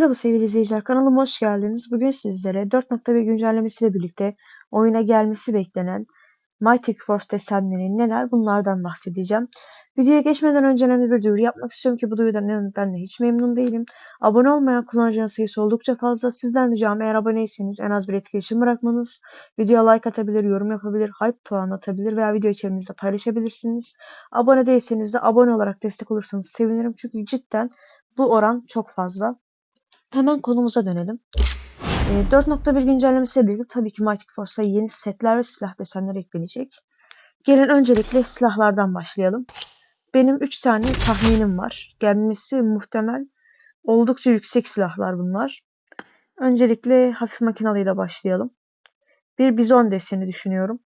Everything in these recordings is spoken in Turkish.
Merhaba sevgili izleyiciler, kanalıma hoş geldiniz. Bugün sizlere 4.1 güncellemesiyle birlikte oyuna gelmesi beklenen Mighty Force desenleri neler bunlardan bahsedeceğim. Videoya geçmeden önce önemli bir duyuru yapmak istiyorum ki bu duyurudan ben de hiç memnun değilim. Abone olmayan kullanıcının sayısı oldukça fazla. Sizden ricam eğer aboneyseniz en az bir etkileşim bırakmanız, videoya like atabilir, yorum yapabilir, hype puan atabilir veya video içeriğinizde paylaşabilirsiniz. Abone değilseniz de abone olarak destek olursanız sevinirim çünkü cidden bu oran çok fazla. Hemen konumuza dönelim. E, 4.1 güncellemesiyle birlikte tabii ki Mighty Force'a yeni setler ve silah desenleri eklenecek. Gelin öncelikle silahlardan başlayalım. Benim 3 tane tahminim var. Gelmesi muhtemel oldukça yüksek silahlar bunlar. Öncelikle hafif makinalıyla başlayalım. Bir bizon deseni düşünüyorum.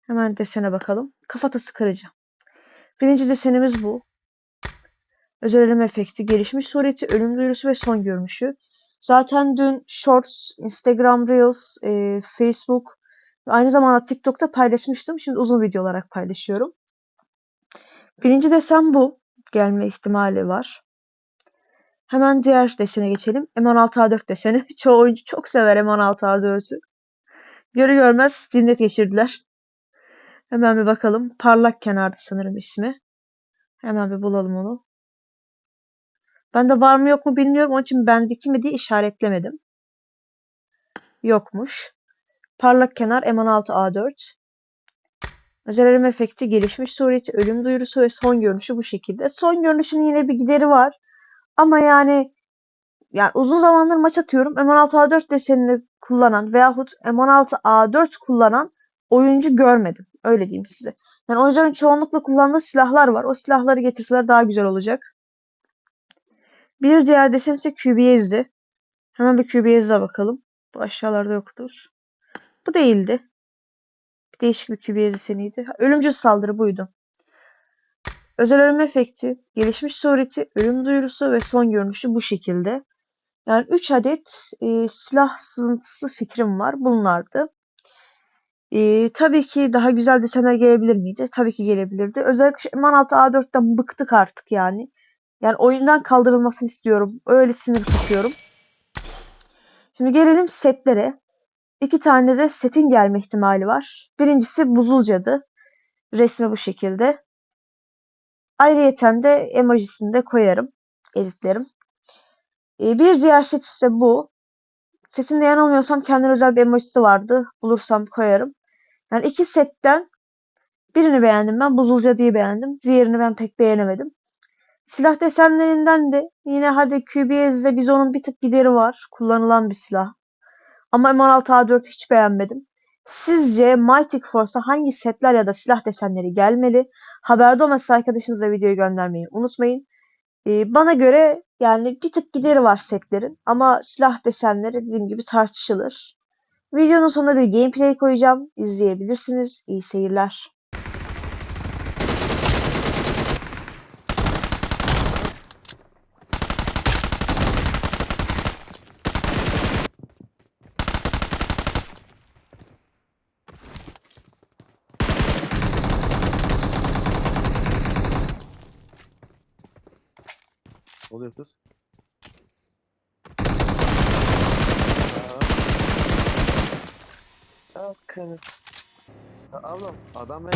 Hemen desene bakalım. Kafatası kırıcı. Birinci desenimiz bu. Özel eleme efekti, gelişmiş sureti, ölüm duyurusu ve son görünüşü. Zaten dün Shorts, Instagram Reels, e, Facebook ve aynı zamanda TikTok'ta paylaşmıştım. Şimdi uzun video olarak paylaşıyorum. Birinci desen bu. Gelme ihtimali var. Hemen diğer desene geçelim. M16A4 deseni. Çoğu oyuncu çok sever M16A4'ü. Görü görmez cinnet geçirdiler. Hemen bir bakalım. Parlak kenarda sanırım ismi. Hemen bir bulalım onu. Ben de var mı yok mu bilmiyorum. Onun için bendeki mi diye işaretlemedim. Yokmuş. Parlak kenar M16A4. Özel efekti, gelişmiş sureti, ölüm duyurusu ve son görünüşü bu şekilde. Son görünüşünün yine bir gideri var. Ama yani yani uzun zamandır maç atıyorum. M16A4 desenini kullanan veyahut M16A4 kullanan oyuncu görmedim. Öyle diyeyim size. Yani oyuncuların çoğunlukla kullandığı silahlar var. O silahları getirseler daha güzel olacak. Bir diğer desen ise QBS'di. Hemen bir QBS'e bakalım. Bu aşağılarda yoktur. Bu değildi. Bir değişik bir QBS deseniydi. Ölümcül saldırı buydu. Özel ölüm efekti, gelişmiş sureti, ölüm duyurusu ve son görünüşü bu şekilde. Yani 3 adet e, silah sızıntısı fikrim var. Bunlardı. E, tabii ki daha güzel desenler gelebilir miydi? Tabii ki gelebilirdi. Özellikle şu M16A4'ten bıktık artık yani. Yani oyundan kaldırılmasını istiyorum. Öyle sinir tutuyorum. Şimdi gelelim setlere. İki tane de setin gelme ihtimali var. Birincisi Buzul Cadı. Resmi bu şekilde. Ayrıyeten de emojisini de koyarım. Editlerim. Ee, bir diğer set ise bu. Setin de yanılmıyorsam kendine özel bir emojisi vardı. Bulursam koyarım. Yani iki setten birini beğendim ben. Buzul Cadı'yı beğendim. Diğerini ben pek beğenemedim. Silah desenlerinden de yine hadi QBS'de biz onun bir tık gideri var. Kullanılan bir silah. Ama M16A4 hiç beğenmedim. Sizce Mighty Force'a hangi setler ya da silah desenleri gelmeli? Haberde olmasa arkadaşınıza videoyu göndermeyi unutmayın. Ee, bana göre yani bir tık gideri var setlerin. Ama silah desenleri dediğim gibi tartışılır. Videonun sonuna bir gameplay koyacağım. İzleyebilirsiniz. İyi seyirler. Oluyor kız. Bakın. Ablam adam ben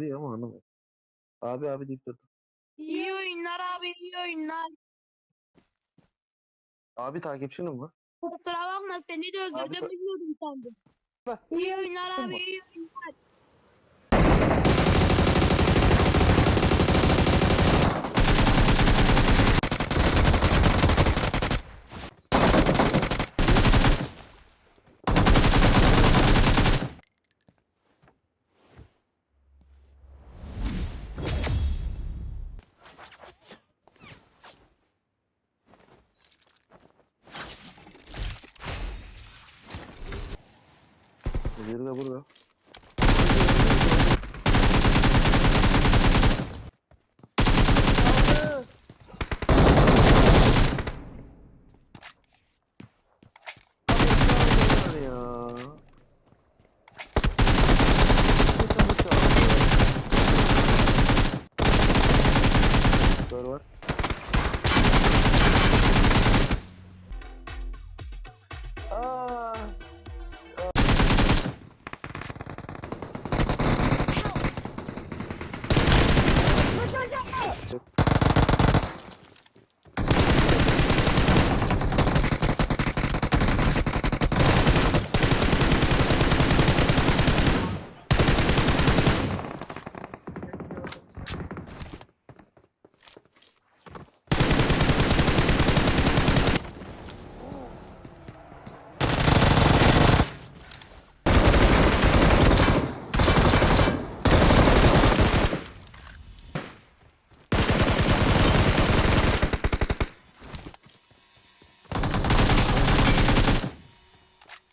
değil ama anlamadım. Abi abi deyip durdu. Oyunlar abi iyi oyunlar. Abi takipçinin mi? Kusura bakma seni de öldürdüm bilmiyordum sandım. İyi oyunlar abi iyi oyunlar. Biri de burada.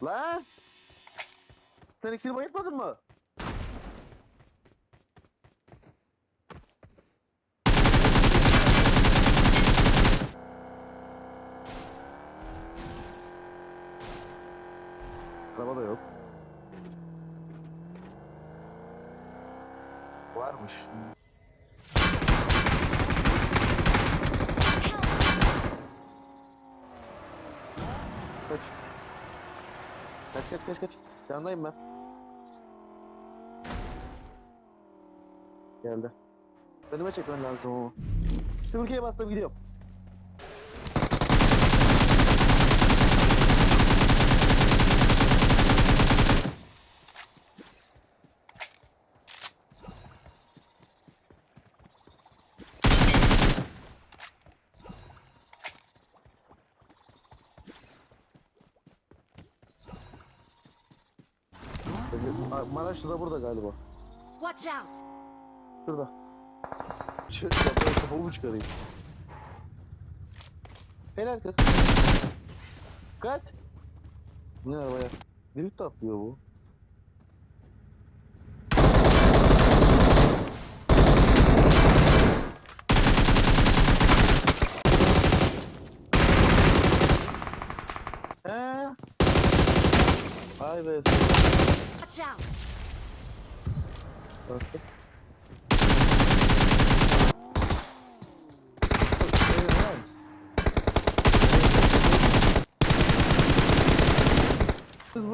Ha? Sen ikisini bayıltmadın mı? Araba da yok. Varmış. Kaç. Kaç kaç kaç. Yandayım ben. Geldi. Önüme çekmen lazım ama. Türkiye'ye bastım gidiyorum. Aa, Maraşlı da burada galiba. Watch out! Şurada. Şu kafayı kafamı çıkarayım. Helal kız. Kaç. Ne arabaya? Drift atlıyor bu. He? Ay be. Watch out! Bakın.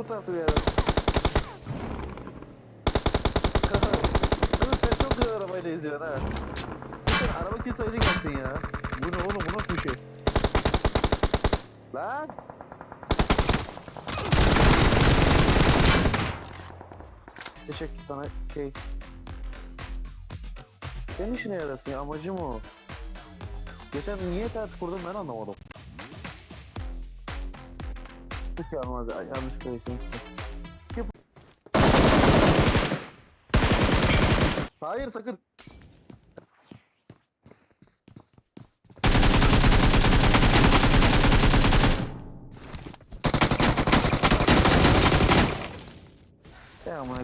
Tarafta bir yere. Kızım sen çok güzel arabayla izliyorsun ha. Araba kilit sayıcı gelsin ya. Bu ne oğlum bu nasıl bir şey? Lan! Teşekkür sana şey. Senin işine yarasın ya amacım o. Geçen niye ters kurdum ben anlamadım. Hiç yanmaz ya yanlış. Yap- Hayır sakın. Ya amına.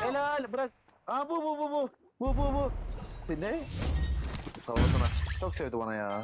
Helal bırak. Aa bu bu bu bu. Bu bu bu. Ne? Sağ olasana. Çok sevdi bana ya.